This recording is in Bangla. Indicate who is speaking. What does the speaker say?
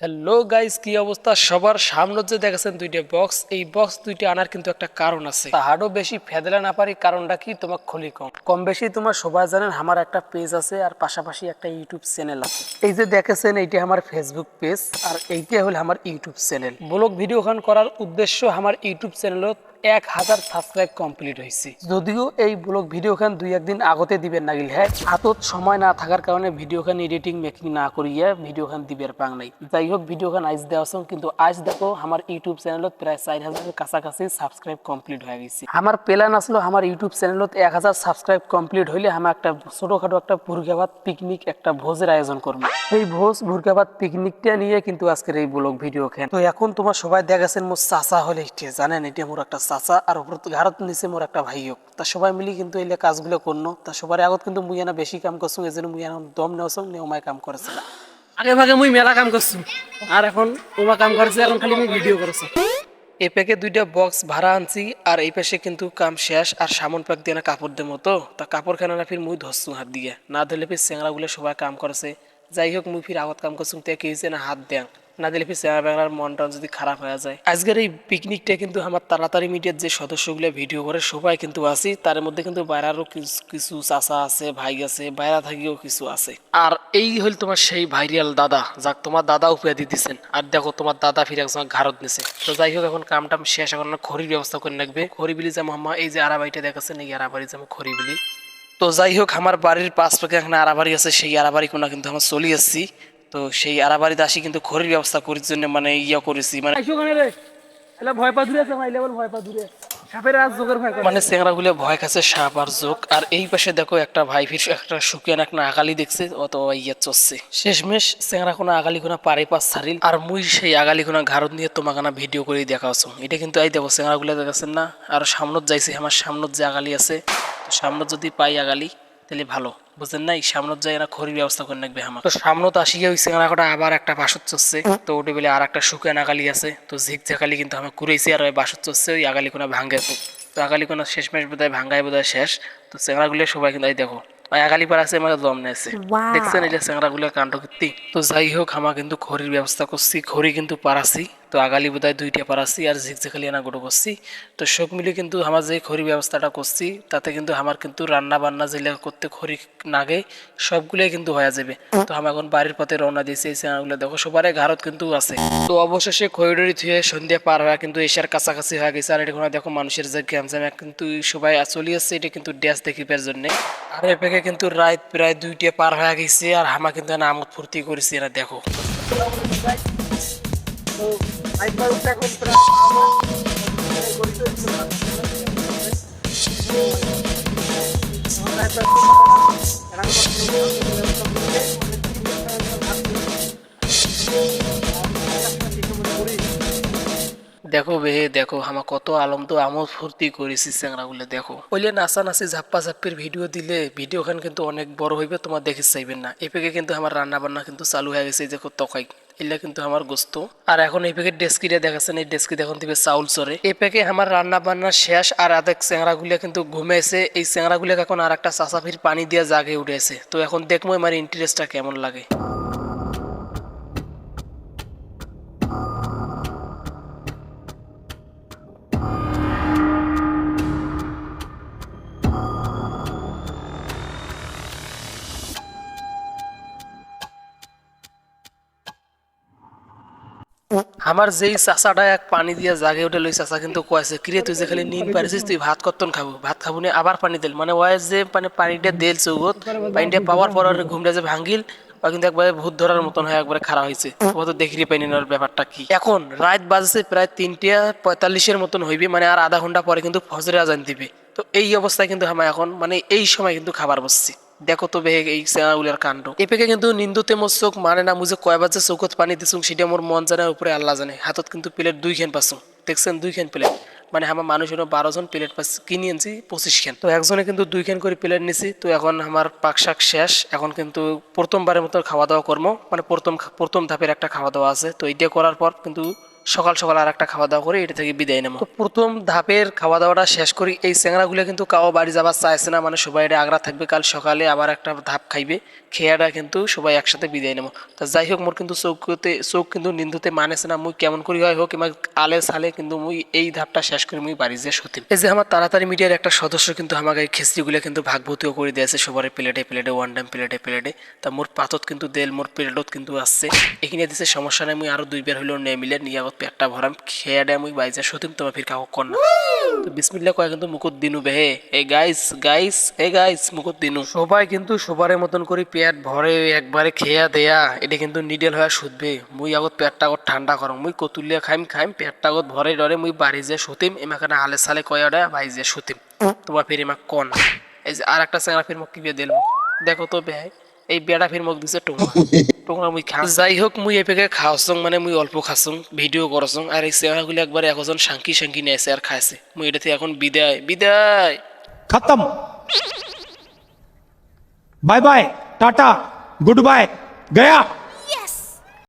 Speaker 1: হ্যালো গাইস কি অবস্থা? সবার সামনে যে দেখেছেন দুইটা বক্স এই বক্স দুইটা আনার কিন্তু একটা কারণ আছে। তাহারও বেশি ফেদলা না পারি কারণটা কি? তোমার খলি কম। কম বেশি তোমার সবাই জানেন আমার একটা পেজ আছে আর পাশাপাশি একটা ইউটিউব চ্যানেল আছে। এই যে দেখেছেন, এইটা আমার ফেসবুক পেজ আর এইটা হলো আমার YouTube channel vlog video Khan করার উদ্দেশ্য আমার ইউটিউব চ্যানেলত এক হাজার সাবস্ক্রাইব কমপ্লিট হয়েছে। যদিও এই ব্লগ ভিডিও খান দুই একদিন আগতে দিবেন নাগিল হ্যাঁ? হাতত সময় না থাকার কারণে ভিডিও খান এডিটিং মেকিং না করিয়া ভিডিও খান দিবের পাং নাই। যাই হোক ভিডিও খান আজ দেওয়া কিন্তু আজ দেখো আমার ইউটিউব চ্যানেলত প্রায় চার হাজারের কাছাকাছি সাবস্ক্রাইব কমপ্লিট হয়ে গেছে। আমার প্ল্যান আসলো আমার ইউটিউব চ্যানেলত এক হাজার সাবস্ক্রাইব কমপ্লিট হইলে আমি একটা ছোটখাটো একটা ভুরগাবাদ পিকনিক একটা ভোজের আয়োজন করব। এই ভোজ ভুরগাবাদ পিকনিকটা নিয়ে কিন্তু আজকের এই ব্লগ ভিডিও খেন। তো এখন তোমার সবাই দেখাছেন মোর চাচা হলে, জানেন? এটা মোর একটা চাচা আর উপর ঘাড়ত নিচে মোর একটা ভাইও তা সবাই মিলি কিন্তু এই কাজগুলো করনো। তা সবার আগত কিন্তু মুই এনা বেশি কাম করছ এই জন্য মুই এনা দম নেওয়া নেওমায় কাম করেছে।
Speaker 2: আগে ভাগে মুই মেলা কাম করছি আর এখন ওমা কাম করছে এখন খালি মুই ভিডিও করছি।
Speaker 1: এই প্যাকে দুইটা বক্স ভাড়া আনছি আর এই পাশে কিন্তু কাম শেষ আর সামন প্যাক দিয়ে না কাপড় দেবো তো। তা কাপড় খানা না ফির মুই ধরছু হাত দিয়ে। না দিলে ফির চেংড়াগুলো সবাই কাম করেছে। যাই হোক মুই ফির আগত কাম করছু তে কি না হাত দেন না দিলে চেংড়া বেংড়ার মনটা যদি খারাপ হয়ে যায়। আজকের এই পিকনিকটা কিন্তু আমার তাড়াতাড়ি মিডিয়ার যে সদস্যগুলো ভিডিও করে, সবাই কিন্তু আছি। তার মধ্যে কিন্তু বাইরারও কিছু চাচা আছে, ভাই আছে, বাইরা থাকিও কিছু আছে। আর এই হল তোমার সেই ভাইরাল দাদা, যাক তোমার দাদা উপরে দিয়ে দিচ্ছেন আর দেখো তোমার দাদা ফিরে একজন ঘাড়ত নিছে। তো যাই হোক, এখন কামটা শেষ, এখন খড়ির ব্যবস্থা করে রাখবে। খড়ি বিলি যে মামা এই যে আরাবাড়িটা দেখাচ্ছেন এই আরাবাড়ি খড়ি বিলি তো যাই হোক, আমার বাড়ির পাঁচ পাকে এখানে আরাবাড়ি আছে, সেই আরাবাড়ি কোনা কিন্তু আমার চলি আসছি তো সেই আরাবাড়িতে আসি কিন্তু খড়ির ব্যবস্থা করার জন্য মানে ইয়া করেছি। মানে
Speaker 2: আইসো কানে রে? এলা ভয় পা দূরে আছে ভয় পা দূরে সাপের আজ জোগের ভয় করে।
Speaker 1: মানে চেংড়াগুলো ভয় খাচ্ছে সাপ আর জোক। আর এই পাশে দেখো একটা ভাই ফির একটা শুকিয়ান একটা আগালি দেখছে অত ইয়ে চলছে। শেষমেশ চেংড়া কোনো আগালি কোনো পারে পাস ছাড়িল আর মুই সেই আগালি কোনো ঘাড়ত নিয়ে তোমাকে না ভিডিও করে দেখাচ্ছ এটা কিন্তু এই দেখো চেংড়াগুলো দেখাচ্ছেন না? আর সামনত যাইছে আমার সামনত যে আগালি আছে সামনত যদি পাই আগালি। তাহলে ভালো। বুঝলেন নাই? সামনত যাই না খড়ির ব্যবস্থা করে রাখবে আমার তো সামনত আসিয়া ওই চেংড়া কটা আবার একটা বাসত চলছে তো ওটা বলে আর একটা শুকান আগালি আছে। তো ঝিক ঝাকালি কিন্তু আমার ঘুরেছি আর ওই বাসত চলছে ওই আগালি কোনো ভাঙ্গে তো তো আগালি কোনো শেষ মেশ বোধহয় ভাঙ্গায় বোধহয় শেষ। তো চেংড়াগুলো সবাই কিন্তু এই দেখো ওই আগালি পার আছে আমার দম নেছে দেখছেন এই যে চেংড়াগুলো কাণ্ড কীর্তি তো যাই হোক আমার কিন্তু খড়ির ব্যবস্থা করছি। খড়ি কিন্তু পারাছি তো আগালি বোধহয় দুইটা পারাছি আর ঝিকঝাকালি আনা গুঁড়ো করছি তো সব মিলে কিন্তু আমার যে খড়ি ব্যবস্থাটা করছি, তাতে কিন্তু আমার কিন্তু রান্না বান্না যেগুলো করতে খড়ি নাগে, সবগুলোই কিন্তু হয়ে যাবে। তো আমি এখন বাড়ির পথে রওনা দিয়েছি, এই চেনাগুলো দেখো, সবারই ঘাড়ত কিন্তু আছে। তো অবশেষে খড়ি থুয়ে সন্ধ্যা পার হয়ে কিন্তু এসার কাছাকাছি হয়ে গেছে, আর এটা দেখো মানুষের যে গ্যামজাম কিন্তু সবাই চলি আসছে, এটা কিন্তু ড্যাস দেখিবার জন্য। আর এপেকে কিন্তু রাত প্রায় দুইটা পার হয়ে গেছে, আর হামা কিন্তু আমোদ ফুর্তি করেছি না দেখো।
Speaker 2: উঠে এখন প্রায়
Speaker 1: দেখো বে, দেখো আমার কত আলম তো আমোদ ফুর্তি করেছি চ্যাংরাগুলো দেখো। ওইলে নাচা নাচি, ঝাপ্পা ঝাপ্পির ভিডিও দিলে ভিডিওখান কিন্তু অনেক বড় হইবে, তোমার দেখে চাইবেন না। এপেকে কিন্তু আমার রান্না বান্না কিন্তু চালু হয়ে গেছে দেখো, তকাই। এগুলা কিন্তু আমার গোস্ত। আর এখন এই প্যাকেট ডেস্কিটা দেখাচ্ছেন এই ডেস্কি এখন দিবে চাউল চরে। এই প্যাকে আমার রান্না বান্না শেষ, আর আধেক চেংড়াগুলো কিন্তু ঘুমেছে এই চেংড়াগুলো এখন আর একটা চাষাফির পানি দিয়ে জাগে উঠেছে। তো এখন দেখব আমার ইন্টারেস্টটা কেমন লাগে। আমার যেই চাচাটা এক পানি দিয়ে জাগে উঠে লই চাচা কিন্তু কয়েছে কিরে তুই যে খালি নিন পারিস তুই ভাত কতন খাব? ভাত খাব না আবার পানি দিল। মানে ওয়াই যে মানে পানিটা দিল চৌগত পানিটা পাওয়ার পর ঘুমটা যে ভাঙ্গিল ও কিন্তু একবারে ভূত ধরার মতন হয়ে একবারে খারাপ হয়েছে ও তো পাইনি ওর ব্যাপারটা কি। এখন রাত বাজছে প্রায় তিনটে পঁয়তাল্লিশের মতন হইবে মানে আর আধা ঘণ্টা পরে কিন্তু ফজরে আজান দিবে। তো এই অবস্থায় কিন্তু আমার এখন মানে এই সময় কিন্তু খাবার বসছি দেখো তো বেহে এই সেনাগুলার কাণ্ড। এপেকে কিন্তু নিন্দুতে মোর চোখ মানে না মুঝে কয় বাজে চৌকত পানি দিছুং, সেটা মোর মন জানে, উপরে আল্লাহ জানে। হাতত কিন্তু প্লেট দুই খেন পাচ্ছুং দেখছেন দুই খেন প্লেট? মানে আমার মানুষ হলো বারো জন প্লেট পাচ্ছি কিনে আনছি পঁচিশ খেন তো একজনে কিন্তু দুই খেন করে প্লেট নিছি, তো এখন আমার পাক শাক শেষ। এখন কিন্তু প্রথমবারের মতো খাওয়া দাওয়া কর্ম। মানে প্রথম প্রথম ধাপের একটা খাওয়া দাওয়া আছে। তো এইটা করার পর কিন্তু সকাল সকাল আর একটা খাওয়া দাওয়া করে এটা থেকে বিদায় নেব। তো প্রথম ধাপের খাওয়া দাওয়াটা শেষ করি। এই স্যাংরাগুলো কিন্তু কাও বাড়ি যাবার চাইছে না মানে সবাই এটা আগ্রা থাকবে কাল সকালে আবার একটা ধাপ খাইবে। খেয়াটা কিন্তু সবাই একসাথে বিদায় নেব। তা যাই হোক, মোর কিন্তু চৌকতে চোখ কিন্তু নিন্দুতে মানেছে না, মুই কেমন করি হয় হোক, কিংবা আলে সালে কিন্তু মুই এই ধাপটা শেষ করি, মুই বাড়ি যে সত্যি এই যে আমার তাড়াতাড়ি মিডিয়ার একটা সদস্য কিন্তু আমাকে এই খিচড়িগুলো কিন্তু ভাগবতীয় করে দিয়েছে, সবার প্লেটে প্লেটে ওয়ান টাইম প্লেটে প্লেটে। তা মোর পাতত কিন্তু দেল, মোর প্লেটত কিন্তু আসছে। এখানে দিছে, সমস্যা নেই, মুই আরও দুই বের হইল নিয়ে মিলে, নিয়ে পেটটা ভরাম খেয়ে দেয় মুই বাইজা সত্যি তোমার ফির কাকু কর না তো বিসমিল্লা কয় কিন্তু মুকুট দিনু বেহে এই গাইস গাইস এই গাইস মুকুট দিনু। সবাই কিন্তু সবারের মতন করে পেট ভরে একবারে খেয়া দেয়া। এটা কিন্তু নিডেল হয়ে শুধবে। মুই আগত পেটটা আগত ঠান্ডা করম মুই কতুলিয়া খাইম খাইম, পেটটা আগত ভরে ডরে মুই বাড়ি যে শুতিম। এমাখানে আলে সালে কয়া দেয় ভাই যে শুতিম। তোমার ফির এমা কন এই যে আর একটা চেংড়া ফির মুখ কি দিল দেখো তো বেহাই এই বেড়া ফের মুখ দিছে টুং টুংরা মুই খা যাই হোক মুই এপেকে খাওসং মানে মুই অল্প খাসং ভিডিও করসং আর এই সেয়া গুলি একবার একজন সাংকি নিয়ে নিয়েছে আর খাইছে। মুই এটাতে এখন বিদায় বিদায়।
Speaker 3: খতম। Bye bye, tata, good bye, Gaya.